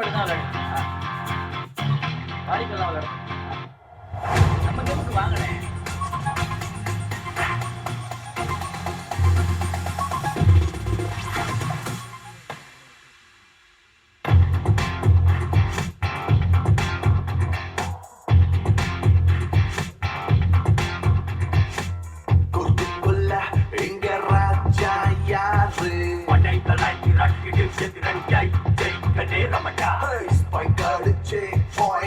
மட்டும் தான் விளையாடுறீங்களா வாலிபால் தான் விளையாடுறீங்களா நம்ம கேமுக்கு வாங்கினேன் இங்க ராஜா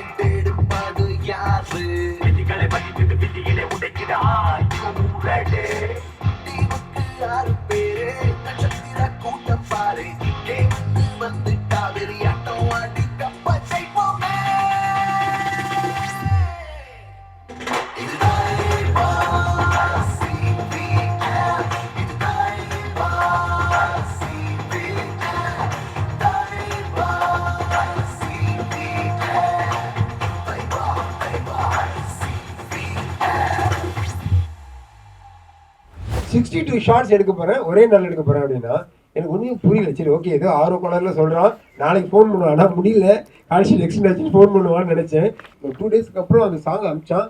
சிக்ஸ்டி டூ ஷார்ட்ஸ் எடுக்க போகிறேன் ஒரே நாள் எடுக்க போகிறேன் அப்படின்னா எனக்கு ஒன்றும் புரியல. சரி ஓகே ஏதோ ஆர்வ கலரில் சொல்கிறான் நாளைக்கு ஃபோன் பண்ணுவான். ஆனால் முடியல. காலேஜ் நெக்ஸ்ட் ஆச்சு ஃபோன் பண்ணுவான்னு நினச்சேன். ஒரு டூ டேஸ்க்கு அப்புறம் அந்த சாங் அமிச்சான்.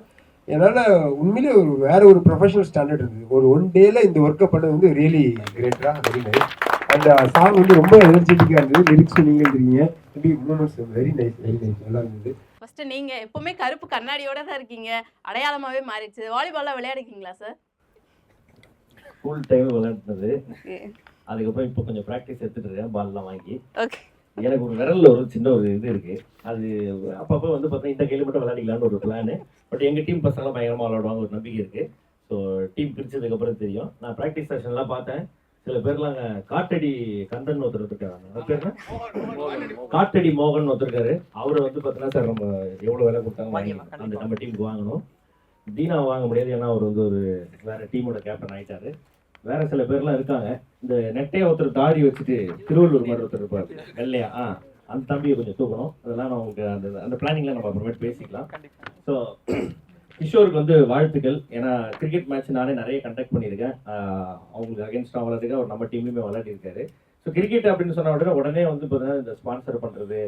என்னால் உண்மையிலே ஒரு வேறு ஒரு ப்ரொஃபஷனல் ஸ்டாண்டர்ட் இருந்தது. ஒரு ஒன் டேல இந்த ஒர்க்கை பண்ணது வந்து ரியலி கிரேட்டாக வெரி அந்த சாங் வந்து ரொம்ப எனர்ஜெட்டிக்காக இருந்தது. லிரிக்ஸ் நீங்கள் இருக்கீங்க moments very nice very nice நல்லா இருந்தது. ஃபஸ்ட்டு நீங்கள் எப்போவுமே கருப்பு கண்ணாடியோட தான் இருக்கீங்க. அடையாளமாகவே மாறிடுச்சு. வாலிபால்லாம் விளையாடுக்கீங்களா சார் ஸ்கூல் டைம் விளையாடுனது அதுக்கப்புறம் இப்போ கொஞ்சம் ப்ராக்டிஸ் எடுத்துட்டு இருக்கேன் பால்லாம் வாங்கி. ஓகே எனக்கு ஒரு விரல்ல ஒரு சின்ன ஒரு இது இருக்கு. அது அப்பப்போ வந்து பார்த்தா இந்த கையில மட்டும் விளையாடிக்கலாம்னு ஒரு பிளானு பட் எங்க டீம் பசங்களாம் பயங்கரமா விளையாடுவாங்க ஒரு நம்பிக்கை இருக்கு. ஸோ டீம் பிரிச்சதுக்கு அப்புறம் தெரியும். நான் ப்ராக்டிஸ் செஷன்லாம் பார்த்தேன். சில பேர்லாம் அங்க காட்டடி கந்தன் ஒருத்தர் இருக்காங்க? காட்டடி மோகன் ஒருத்தர் இருக்காரு அவரை வந்து பார்த்தீங்கன்னா சார் நம்ம எவ்வளவு விலை கொடுத்தாங்க வாங்கி அந்த நம்ம டீமுக்கு வாங்கணும். தீனா வாங்க முடியாது. ஏன்னா அவர் வந்து ஒரு வேற டீமோட கேப்டன் ஆயிட்டாரு. வேற சில பேர்லாம் இருக்காங்க. இந்த நெட்டையை ஒருத்தர் தாடி வச்சுட்டு திருவள்ளூர் மாதிரி ஒருத்தர் இருப்பார். வெள்ளையா. ஆ அந்த தம்பியை கொஞ்சம் தூக்கணும். அதெல்லாம் நான் உங்களுக்கு அந்த அந்த பிளானிங்ல நம்ம அப்புறமேட்டு பேசிக்கலாம். ஸோ கிஷோருக்கு வந்து வாழ்த்துக்கள். ஏன்னா கிரிக்கெட் மேட்ச் நானே நிறைய கண்டக்ட் பண்ணியிருக்கேன். அவங்களுக்கு அகேன்ஸ்டாக விளையாடுறதுக்கு அவர் நம்ம டீம்லையுமே விளையாடிருக்காரு ஸோ கிரிக்கெட் அப்படின்னு சொன்ன உடனே உடனே வந்து பார்த்தீங்கன்னா இந்த ஸ்பான்சர் பண்ணுறது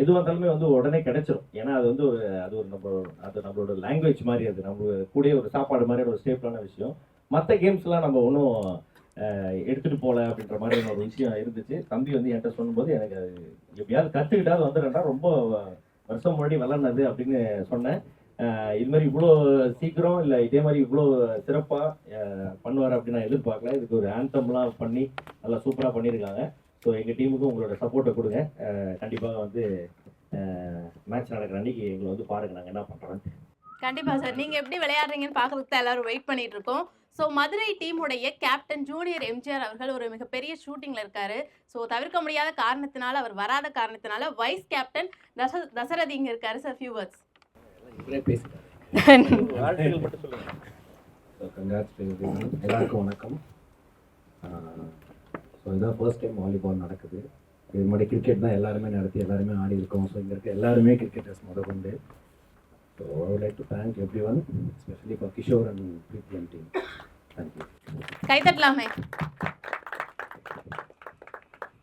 எது வந்தாலுமே வந்து உடனே கிடைச்சிரும். ஏன்னா அது வந்து ஒரு அது ஒரு நம்ம அது நம்மளோட லாங்குவேஜ் மாதிரி அது நம்ம கூடயே ஒரு சாப்பாடு மாதிரி ஒரு ஸ்டேப்பிளான விஷயம். மற்ற கேம்ஸ்லாம் நம்ம ஒன்றும் எடுத்துட்டு போகல அப்படின்ற மாதிரி ஒரு விஷயம் இருந்துச்சு. தம்பி வந்து என்கிட்ட சொல்லும்போது எனக்கு அது எப்படியாவது கற்றுக்கிட்டாவது வந்துடுறேன்டா ரொம்ப வருஷம் முன்னாடி விளாட்னது அப்படின்னு சொன்னேன். இது மாதிரி இவ்வளோ சீக்கிரம் இல்லை இதே மாதிரி இவ்வளோ சிறப்பாக பண்ணுவார் அப்படின்னு நான் எதிர்பார்க்கல. இதுக்கு ஒரு ஆந்தம்லாம் பண்ணி நல்லா சூப்பராக பண்ணியிருக்காங்க. ஸோ எங்கள் டீமுக்கும் உங்களோட சப்போர்ட்டை கொடுங்க. கண்டிப்பாக வந்து மேட்ச் நடக்கிற அன்னைக்கு எங்களை வந்து பாருங்க. நாங்கள் என்ன பண்ணுறோம் கண்டிப்பாக சார். நீங்கள் எப்படி விளையாடுறீங்கன்னு பார்க்குறதுக்கு தான் எல்லாரும் வெயிட் பண்ணிட்டு இருக்கோம். ஸோ மதுரை டீமுடைய கேப்டன் ஜூனியர் எம்ஜிஆர் அவர்கள் ஒரு மிகப்பெரிய ஷூட்டிங்ல இருக்காரு. ஸோ தவிர்க்க முடியாத காரணத்தினால அவர் வராத காரணத்தினால வைஸ் கேப்டன் தச தசரதி இங்க இருக்காரு சார் ஃபியூ வேர்ட்ஸ் எல்லாருக்கும் வணக்கம். ஸோ இதான் ஃபர்ஸ்ட் டைம் வாலிபால் நடக்குது. இது முன்னாடி கிரிக்கெட் தான் எல்லாருமே நடத்தி எல்லாருமே ஆடி இருக்கோம். ஸோ இங்கே இருக்க எல்லாருமே கிரிக்கெட்டர்ஸ் முத கொண்டு. So I like to thank everyone specially for Kishore and பிரித்தியம் team thank you கை தட்டலாமே.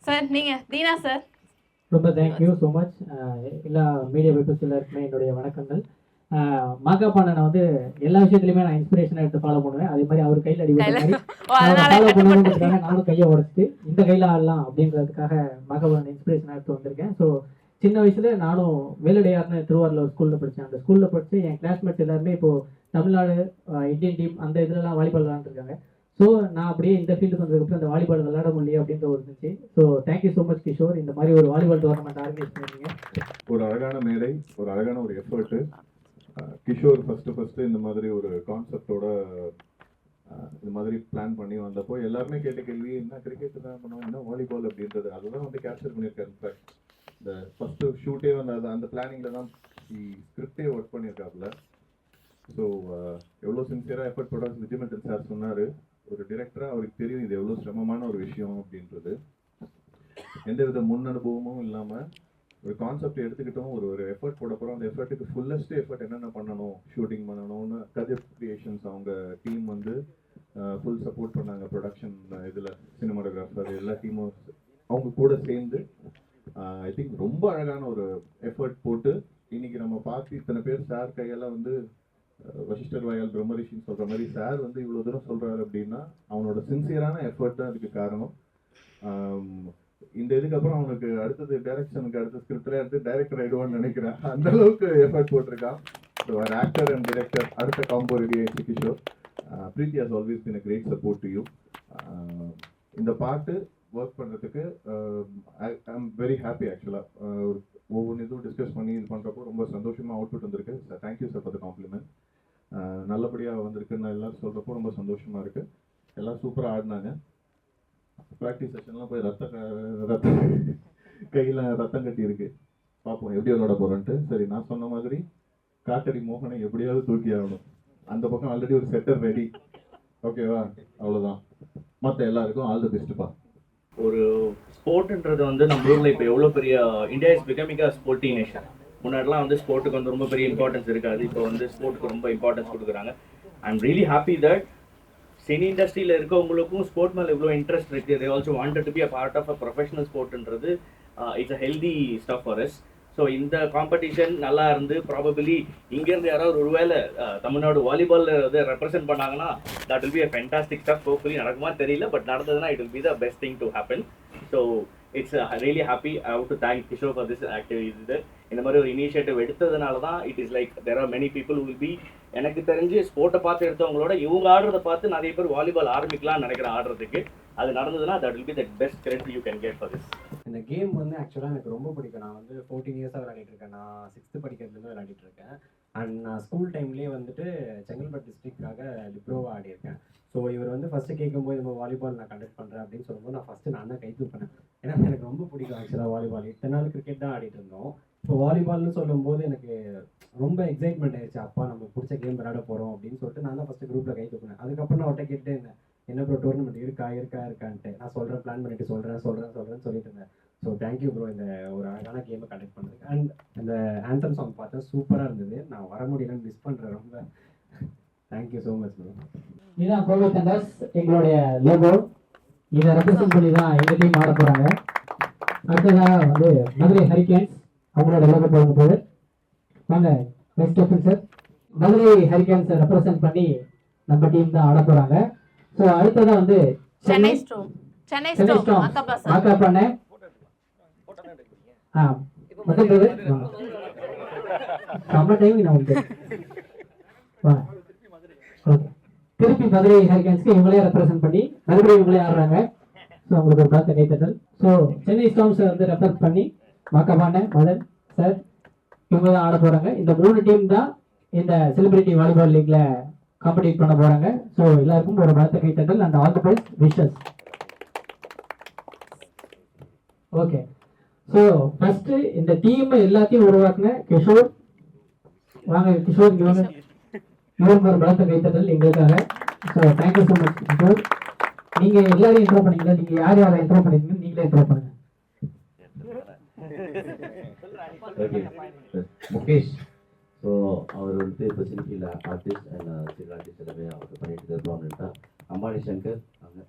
சார் நீங்க தீனா சார் ரொம்ப தேங்க்யூ ஸோ மச் எல்லா மீடியா பீப்புள்ஸ் எல்லாருக்குமே என்னுடைய வணக்கங்கள். மாகாப்பாண்டனை வந்து எல்லா விஷயத்துலையுமே நான் இன்ஸ்பிரேஷனாக எடுத்து ஃபாலோ பண்ணுவேன். அதே மாதிரி அவர் கையில் அடிபட்ட ஃபாலோ பண்ணணுன்றதுக்காக நானும் கையை உடச்சிட்டு இந்த கையில் ஆடலாம் அப்படின்றதுக்காக மாகாபாண்டன் இன்ஸ்பிரேஷனாக எடுத்து வந்திருக்கேன். ஸோ சின்ன வயசுல நானும் வேலடையார்னு திருவாரூர் ஒரு ஸ்கூலில் படித்தேன் அந்த ஸ்கூலில் படித்து என் கிளாஸ்மேட்ஸ் எல்லாருமே இப்போ தமிழ்நாடு இந்தியன் டீம் அந்த இதுலலாம் வாலிபால் விளாண்டுருக்காங்க ஸோ நான் அப்படியே இந்த ஃபீல்டுக்கு வந்ததுக்கப்புறம் இந்த வாலிபால் விளையாட முடியல அப்படின்ற ஒரு இருந்துச்சு. So thank you so much Kishore. இந்த மாதிரி ஒரு வாலிபால் டோர்னமெண்ட் ஆர்கனைஸ் பண்ணிருக்கீங்க. ஒரு அழகான மேடை ஒரு அழகான ஒரு எஃபர்ட்டு கிஷோர் ஃபஸ்ட்டு ஃபஸ்ட்டு இந்த மாதிரி ஒரு கான்செப்டோட இந்த மாதிரி பிளான் பண்ணி வந்தப்போ எல்லாருமே கேட்ட கேள்வி என்ன கிரிக்கெட் தான் பண்ணுவோம் என்ன வாலிபால் அப்படின்றது. அதுதான் வந்து கேப்சர் பண்ணியிருக்காரு. இன்ஃபேக்ட் இந்த ஃபஸ்ட்டு ஷூட்டே வந்து அது அந்த பிளானிங்கில் தான் ஸ்கிரிப்டே ஒர்க் பண்ணியிருக்காப்புல ஸோ எவ்வளோ சின்சியராக எஃபர்ட் போட விஜயமந்தன் சார் சொன்னார் ஒரு டிரெக்டராக அவருக்கு தெரியும் இது எவ்வளோ சிரமமான ஒரு விஷயம் அப்படின்றது. எந்த வித முன் அனுபவமும் இல்லாமல் ஒரு கான்செப்ட் எடுத்துக்கிட்டோம் ஒரு ஒரு எஃபர்ட் போட போகிறோம் அந்த எஃபர்ட்டுக்கு ஃபுல்லஸ்ட் எஃபர்ட் என்னென்ன பண்ணணும் ஷூட்டிங் பண்ணணும்னு கதிர் கிரியேஷன்ஸ் அவங்க டீம் வந்து uh, ஃபுல் சப்போர்ட் பண்ணாங்க ப்ரொடக்ஷன் இதில் சினிமாட்டோகிராஃபர் எல்லா டீமும் அவங்க கூட சேர்ந்து ஐ திங்க் ரொம்ப அழகான ஒரு எஃபர்ட் போட்டு இன்னைக்கு நம்ம பார்த்து இத்தனை பேர் சார் கையெல்லாம் வந்து வசிஷ்டர் வாயால் பிரம்மரிஷின்னு சொல்கிற மாதிரி சார் வந்து இவ்வளோ தூரம் சொல்கிறாரு அப்படின்னா அவனோட சின்சியரான எஃபர்ட் தான் அதுக்கு காரணம். இந்த இதுக்கப்புறம் அவனுக்கு அடுத்தது டைரக்ஷனுக்கு அடுத்த ஸ்கிரிப்டில் அடுத்து டைரக்டர் ஆயிடுவான்னு நினைக்கிறேன். அந்த அளவுக்கு எஃபர்ட் போட்டிருக்கான். ஸோ ஒரு ஆக்டர் அண்ட் டைரக்டர் அடுத்த காம்போ ரெடி ஆயிடுச்சு Kishore. Preethi has always been great support to you இந்த பாட்டு ஒர்க் பண்ணுறதுக்கு I um, am very happy ஆக்சுவலாக ஒவ்வொன்று இதுவும் டிஸ்கஸ் பண்ணி இது பண்ணுறப்போ ரொம்ப சந்தோஷமாக அவுட்புட் வந்திருக்கு. Sir thank you sir for the compliment நல்லபடியாக வந்திருக்குன்னு நான் எல்லாரும் சொல்கிறப்போ ரொம்ப சந்தோஷமாக இருக்குது எல்லாம் சூப்பராக ஆடினாங்க. ப்ராக்டிஸ் செஷன்லாம் போய் ரத்த க- ரத்த கையில் ரத்தம் கட்டி இருக்கு. பார்ப்போம் எப்படி விளாட போகிறோன்ட்டு சரி நான் சொன்ன மாதிரி காட்டடி மோகனை எப்படியாவது தூக்கி ஆகணும் அந்த பக்கம் ஆல்ரெடி ஒரு செட்டர் ரெடி ஓகேவா அவ்வளோதான் மற்ற எல்லாருக்கும் ஆல் தி பெஸ்ட்டுப்பா ஒரு ஸ்போர்ட்ன்றது வந்து நம்ம ஊர்ல இப்போ எவ்வளோ பெரிய India is becoming a sporty nation முன்னாடிலாம் வந்து ஸ்போர்ட்டுக்கு வந்து ரொம்ப பெரிய இம்பார்ட்டன்ஸ் இருக்காது. இப்போ வந்து ஸ்போர்ட்டுக்கு ரொம்ப இம்பார்ட்டன்ஸ் கொடுக்குறாங்க. I am really happy that cine இண்டஸ்ட்ரியில் இருக்கவங்களுக்கும் ஸ்போர்ட் மேலே இவ்வளோ இன்ட்ரெஸ்ட் இருக்குது they also wanted to be a part of a professional ஸ்போர்ட்ன்றது it's a healthy stuff for us so இந்த காம்படிஷன் நல்லா இருந்து ப்ராபபிளி இங்கேருந்து யாராவது ஒருவேளை தமிழ்நாடு வாலிபாலில் வந்து ரெப்ரசென்ட் பண்ணாங்கன்னா that will be a fantastic stuff hopefully நடக்குமா தெரியல பட் நடந்ததுன்னா it will be the best thing to happen so it's really happy I have to thank Kishore for this activity இது இந்த மாதிரி ஒரு இனிஷியேட்டிவ் எடுத்ததுனால தான் it is like there are many people will be எனக்கு தெரிஞ்சு ஸ்போர்ட்டை பார்த்து எடுத்தவங்களோட இவங்க ஆடுறத பார்த்து நிறைய பேர் வாலிபால் ஆரம்பிக்கலாம்னு நினைக்கிறேன் ஆடுறதுக்கு அது நடந்ததுன்னா that will be the best credit you can get for this இந்த கேம் வந்து ஆக்சுவலாக எனக்கு ரொம்ப பிடிக்கும். நான் வந்து ஃபோர்டீன் இயர்ஸாக விளையாடிட்டு இருக்கேன் நான் சிக்ஸ்த்து படிக்கிறதுலேருந்து விளையாடிட்டு இருக்கேன் அண்ட் நான் ஸ்கூல் டைம்லேயே வந்துட்டு செங்கல்பட்டு டிஸ்ட்ரிக்டாக லிப்ரோவாக ஆடியிருக்கேன். ஸோ இவர் வந்து ஃபஸ்ட்டு கேட்கும்போது நம்ம வாலிபால் நான் கண்டக்ட் பண்ணுறேன் அப்படின்னு சொல்லும்போது நான் ஃபஸ்ட்டு நான் தான் கை தூக்கினேன். ஏன்னா எனக்கு ரொம்ப பிடிக்கும் ஆக்சுவலாக வாலிபால் இத்தனை நாள் கிரிக்கெட் தான் ஆடிட்டு இருந்தோம். இப்போ வாலிபால்னு சொல்லும்போது எனக்கு ரொம்ப எக்ஸைட்மெண்ட் ஆயிடுச்சு. அப்பா நம்ம பிடிச்ச கேம் விளையாட போகிறோம் அப்படின்னு சொல்லிட்டு நான் தான் ஃபஸ்ட்டு குரூப்பில் கை தூக்கினேன். அதுக்கப்புறம் நான் அவர்கிட்ட கேட்டே இருந்தேன் என்ன ப்ரோ டோர்னமெண்ட் இருக்கா இருக்கா இருக்கான்ட்டு. நான் சொல்கிறேன் பிளான் பண்ணிட்டு சொல்கிறேன் சொல்கிறேன் சொல்கிறேன்னு சொல்லிட்டு இருந்தேன். ஸோ தேங்க்யூ ப்ரோ இந்த ஒரு அழகான கேமை கண்டக்ட் பண்ணுறதுக்கு அண்ட் அந்த ஆந்தம் சாங் பார்த்தா சூப்பராக இருந்தது. நான் வர முடியலன்னு மிஸ் பண்ணுறேன் ரொம்ப. தேங்க்யூ ஸோ மச் ப்ரோ இதுதான் கோவை தண்டர்ஸ் எங்களுடைய லோகோ இதை ரெப்ரசென்ட் பண்ணி தான் எங்க டீம் ஆட போகிறாங்க அடுத்ததாக வந்து மதுரை ஹரிகேன்ஸ் அவங்களோட லோகோ போகும் போது வாங்க பெஸ்ட் கேப்டன் சார் மதுரை ஹரிகேன்ஸை ரெப்ரசென்ட் பண்ணி நம்ம டீம் தான் ஆட போகிறாங்க ஸோ அடுத்ததாக வந்து சென்னை ஸ்ட்ரோம் சென்னை சார் மாக்கா பண்ண ஆ முதல்றது செம்ம டைம் நான் உங்களுக்கு வா. ஓகே. திருப்பி மதுரை ஹரிகன்ஸ்க்கு இவங்களே ரெப்ரசென்ட் பண்ணி மறுபடியும் இவங்களே ஆடுறாங்க. ஸோ உங்களுக்கு ஒரு பார்த்த கைத்தட்டல் ஸோ சென்னை ஸ்டாம்ஸை வந்து ரெப்ரஸ் பண்ணி மாக்கபாண்ட மதன் சார் இவங்க தான் ஆட போறாங்க. இந்த மூணு டீம் தான் இந்த செலிபிரிட்டி வாலிபால் லீக்ல காம்படிட் பண்ண போறாங்க. ஸோ எல்லாருக்கும் ஒரு பார்த்த கைத்தட்டல் and all the best wishes okay so first இந்த டீம் எல்லாத்தையும் உருவாக்குன கிஷோர். வாங்க கிஷோர் இங்க வாங்க இவருக்கு ஒரு பலத்த கைத்தட்டல் எங்களுக்காக. So thank you so much Kishore. நீங்க எல்லாரையும் இன்ட்ரோ பண்ணீங்களா நீங்க யார் யாரை இன்ட்ரோ பண்ணீங்க நீங்களே இன்ட்ரோ பண்ணுங்க. ஓகே முகேஷ் அவர் வந்து இப்போ சினிஃபீல்ட் ஆர்டிஸ்ட் அண்ட் uh, சில ஆர்டிஸ்ட் எல்லாமே அவர் பண்ணிட்டு இருக்காரு அம்பானி சங்கர் அவங்க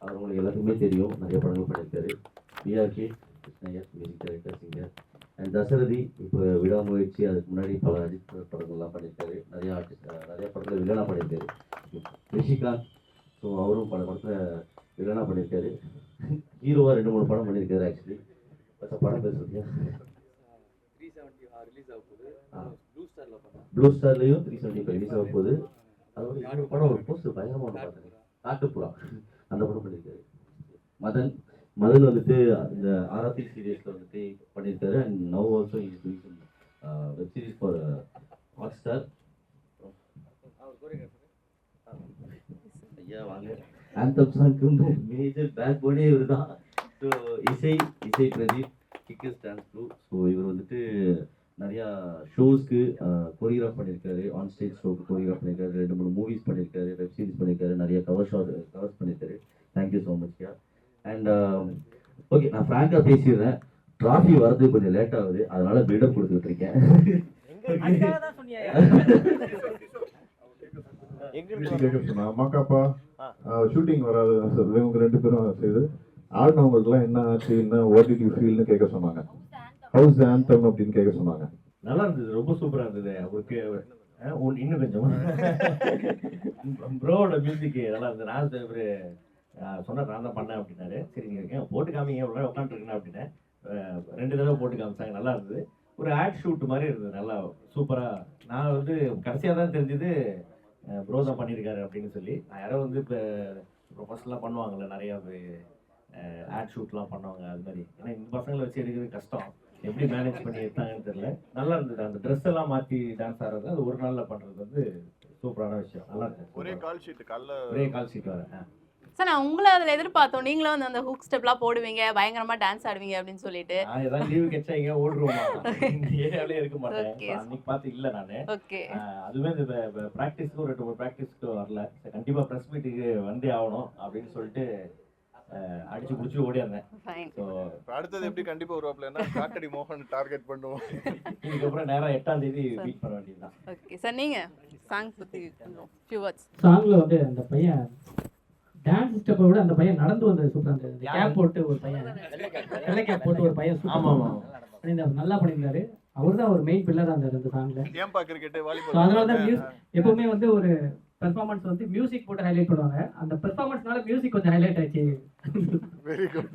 அவர் உங்களுக்கு எல்லாத்துக்குமே தெரியும். நிறைய படங்கள் பண்ணியிருக்காரு. PRK Krishnaiyer music director singer and Dasarathi இப்போ விடாமுயற்சி அதுக்கு முன்னாடி பல அஜித் படங்கள்லாம் பண்ணியிருக்காரு. நிறைய ஆர்டிஸ்ட் நிறைய படத்தில் வில்லனாக பண்ணியிருக்காரு. ரிஷிகாந்த் ஸோ அவரும் பல படத்தில் வில்லனாக பண்ணியிருக்காரு. ஹீரோவாக ரெண்டு மூணு படம் பண்ணியிருக்காரு ஆக்சுவலி படம் பேசுறீங்க ப்ளூ ஸ்டார்லயும் த்ரீ செவன்டி ஃபைவ் ரிலீஸ் ஆக போகுது அதோட இன்னொரு படம் ஒரு போஸ்ட் பயங்கரமா ஒன்று பார்த்தேன் காட்டுப்புறா அந்த படம் பண்ணியிருக்காரு. மதன். மதன் வந்துட்டு இந்த ஆராத்தி சீரியஸ்ல வந்துட்டு பண்ணியிருக்காரு. And now also is doing web series for Hotstar ஐயா வாங்க. ஆந்தம் சாங்க்கு மேஜர் பேக் போனே இவர் தான் so Isai Isai Pradeep. Kickers dance crew so இவர் வந்துட்டு நிறையா ஷோஸ்க்கு கொரியோகிராஃப் பண்ணியிருக்காரு. ஆன் ஸ்டேஜ் ஷோக்கு கொரியோகிராஃப் பண்ணியிருக்காரு. ரெண்டு மூணு மூவிஸ் பண்ணியிருக்காரு. வெப் சீரிஸ் பண்ணியிருக்காரு. நிறைய கவர் ஷாட் கவர்ஸ் பண்ணியிருக்காரு. Thank you so much yeah and okay நான் ஃப்ராங்காக பேசிடுறேன். ட்ராஃபி வரது கொஞ்சம் லேட் ஆகுது. அதனால பில்டப் கொடுத்துட்டு இருக்கேன். அம்மாக்காப்பா ஷூட்டிங் வராது சார் இவங்க ரெண்டு பேரும் செய்து. ஆடினவங்களுக்குலாம் என்ன ஆச்சு என்ன வாட் டிட் யூ ஃபீல்னு கேட்க சொன்னாங்க. ஹவுஸ் ஆந்தம் அப்படின்னு கேட்க சொன்னாங்க. நல்லா இருந்தது ரொம்ப சூப்பரா இருந்தது. அவருக்கு இன்னும் கொஞ்சம். ப்ரோவோட மியூசிக் நல்லா இருந்தது. நான் இவரு சொன்னார் நான் தான் பண்ணேன் அப்படின்னாரு. சரி நீங்க ஏன் போட்டு காமிங்க ஒரு உட்காந்துருக்கேன் அப்படின்னேன் ரெண்டு தடவை போட்டு காமிச்சாங்க நல்லா இருந்தது. ஒரு ஆட் ஷூட் மாதிரி இருந்தது நல்லா சூப்பராக நான் வந்து கடைசியாக தான் தெரிஞ்சது ப்ரோ தான் பண்ணியிருக்காரு அப்படின்னு சொல்லி. நான் யாரோ வந்து இப்போ ப்ரொஃபஷனலாக பண்ணுவாங்கள்ல நிறையா ஆட் ஷூட்லாம் பண்ணுவாங்க அது மாதிரி. ஏன்னா இந்த பசங்களை வச்சு எடுக்கிறது கஷ்டம். எப்படி மேனேஜ் பண்ணி எடுத்தாங்கன்னு தெரியல. நல்லா இருந்தது. அந்த ட்ரெஸ் எல்லாம் மாற்றி டான்ஸ் ஆடுறது அது ஒரு நாளில் பண்ணுறது வந்து சூப்பரான விஷயம். நல்லா இருந்துச்சு. ஒரே கால் ஷீட் காலைல ஒரே கால் சீட் வரேன் ஆ. சார் நான் உங்களை அதில் எதிர்பார்த்தோம். நீங்களும் வந்து அந்த ஹூக் ஸ்டெப்லாம் போடுவீங்க பயங்கரமா டான்ஸ் ஆடுவீங்க அப்படின்னு சொல்லிட்டு. நான் ஏதாவது லீவு கிடைச்சா எங்க ஏரியாவிலே இருக்க மாட்டேன். அன்னைக்கு பார்த்து இல்லை நான். ஓகே அதுவே இந்த ப்ராக்டிஸ்க்கு ஒரு ரெண்டு மூணு ப்ராக்டிஸ்க்கு வரல. சரி, கண்டிப்பா ப்ரெஸ் மீட்டுக்கு வந்தே ஆகணும் அப்படின்னு சொல்லிட்டு அடிச்சு பிடிச்சி ஓடியாந்தேன் ஸோ அடுத்தது எப்படி கண்டிப்பா வருவாப்லன்னா காட்டடி மோகன் டார்கெட் பண்ணுவோம். இதுக்கப்புறம் நேரா எட்டாம் தேதி மீட் பண்ண வேண்டியதுதான். ஓகே சார் நீங்க சாங் பத்தி ஃபியூ வேர்ட்ஸ் சாங்ல வந்து அந்த பையன் டான்ஸ் ஸ்டெப்பை விட அந்த பையன் நடந்து வந்தது சூப்பரா இருந்தது. கேப் போட்டு ஒரு பையன் வெள்ளை கேப் போட்டு ஒரு பையன் சூப்பரா ஆமா ஆமா பண்ணியிருந்தாரு நல்லா பண்ணியிருந்தாரு. அவர் தான் ஒரு மெயின் பில்லரா இருந்தார் அந்த சாங்ல ஏன்பா கிரிக்கெட் ஸோ அதனால தான் வாலிபால் எப்பவுமே வந்து ஒரு பெர்ஃபார்மன்ஸ் வந்து மியூசிக் போட்டு ஹைலைட் பண்ணுவாங்க. அந்த பெர்ஃபார்மன்ஸ்னால மியூசிக் கொஞ்சம் ஹைலைட் ஆச்சு. வெரி குட்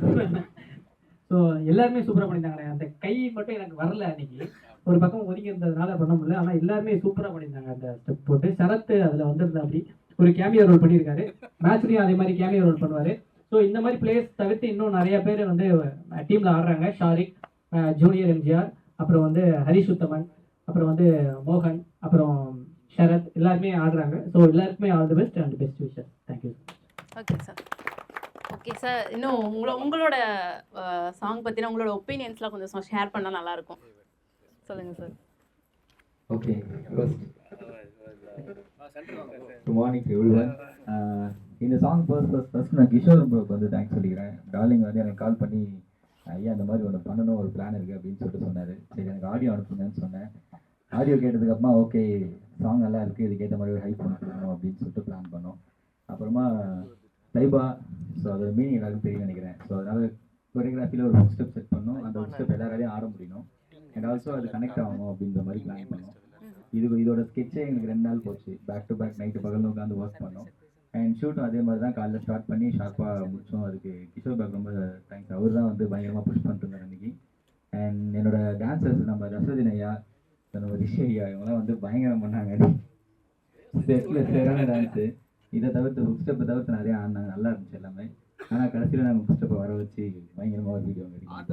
ஸோ எல்லாருமே சூப்பராக பண்ணியிருந்தாங்க அந்த கை மட்டும் எனக்கு வரல அன்னைக்கு. ஒரு பக்கம் ஒதுங்கி இருந்ததுனால பண்ண முடியல. ஆனால் எல்லாருமே சூப்பராக பண்ணியிருந்தாங்க. அந்த ஸ்டெப் போட்டு சரத் அதில் வந்திருந்தா அப்படி ஒரு கேமியோ ரோல் பண்ணியிருக்காரு. மேட்ச்லேயும் அதே மாதிரி கேமியோ ரோல் பண்ணுவார். ஸோ இந்த மாதிரி பிளேயர்ஸ் தவிர்த்து இன்னும் நிறைய பேர் வந்து டீமில் ஆடுறாங்க. ஷாரிக் ஜூனியர் எம்ஜிஆர் அப்புறம் வந்து ஹரிஷ் உத்தமன் அப்புறம் வந்து மோகன் அப்புறம் ஷரத் எல்லாருமே ஆடுறாங்க. ஸோ எல்லாருக்குமே all the best and best wishes thank you okay sir okay sir இன்னும் உங்களோட உங்களோட சாங் பத்தின உங்களோட ஒப்பீனியன்ஸ்லாம் கொஞ்சம் ஷேர் பண்ணா நல்லா இருக்கும் சொல்லுங்க sir morning to everyone. Uh, இந்த சாங் ஃபர்ஸ்ட் ஃபர்ஸ்ட் ஃபர்ஸ்ட் நான் கிஷோர் ப்ரோக்கு வந்து தேங்க்ஸ் சொல்லிக்கிறேன். டார்லிங் வந்து எனக்கு கால் பண்ணி ஐயா இந்த மாதிரி ஒன்று பண்ணணும் ஒரு பிளான் இருக்குது அப்படின்னு சொல்லிட்டு சொன்னார். சரி எனக்கு ஆடியோ அனுப்புங்கன்னு சொன்னேன். ஆடியோ கேட்டதுக்கப்புறமா ஓகே சாங் நல்லா இருக்குது இதுக்கேற்ற மாதிரி ஒரு ஹைப் பண்ணணும் அப்படின்னு சொல்லிட்டு பிளான் பண்ணோம். அப்புறமா தைபா ஸோ அதோட மீனிங் எல்லாருக்கும் தெரியும் நினைக்கிறேன். ஸோ அதனால் கொரியோகிராஃபியில் ஒரு ஹுக் ஸ்டெப் செட் பண்ணோம். அந்த ஹுக் ஸ்டெப் எல்லாராலையும் ஆட முடியணும். அண்ட் ஆல்சோ அது கனெக்ட் ஆகணும் அப்படின்ற மாதிரி பிளான் பண்ணோம். இது இதோட ஸ்கெட்சே எங்களுக்கு ரெண்டு நாள் போச்சு. பேக் டு பேக் நைட்டு பகல் உட்காந்து ஒர்க் பண்ணோம். அண்ட் ஷூட்டும் அதே மாதிரி தான் காலைல ஸ்டார்ட் பண்ணி ஷார்ப்பாக முடிச்சோம். அதுக்கு கிஷோர் பேக் ரொம்ப தேங்க்ஸ் அவர் தான் வந்து பயங்கரமாக புஷ் பண்ணிட்டு இருந்தார் அன்றைக்கி அண்ட் என்னோட டான்சர்ஸ் நம்ம ரசதின் ஐயா நம்ம ரிஷி ஐயா இவங்களாம் வந்து பயங்கரம் பண்ணாங்க. செட்டில் சேரான டான்ஸு இதை தவிர்த்து புக் ஸ்டெப்பை தவிர்த்து நிறையா ஆடினாங்க. நல்லா இருந்துச்சு எல்லாமே. ஆனால் கடைசியில் நாங்கள் புக் ஸ்டெப்பை வர வச்சு பயங்கரமாக ஒரு வீடியோ எடுக்கணும்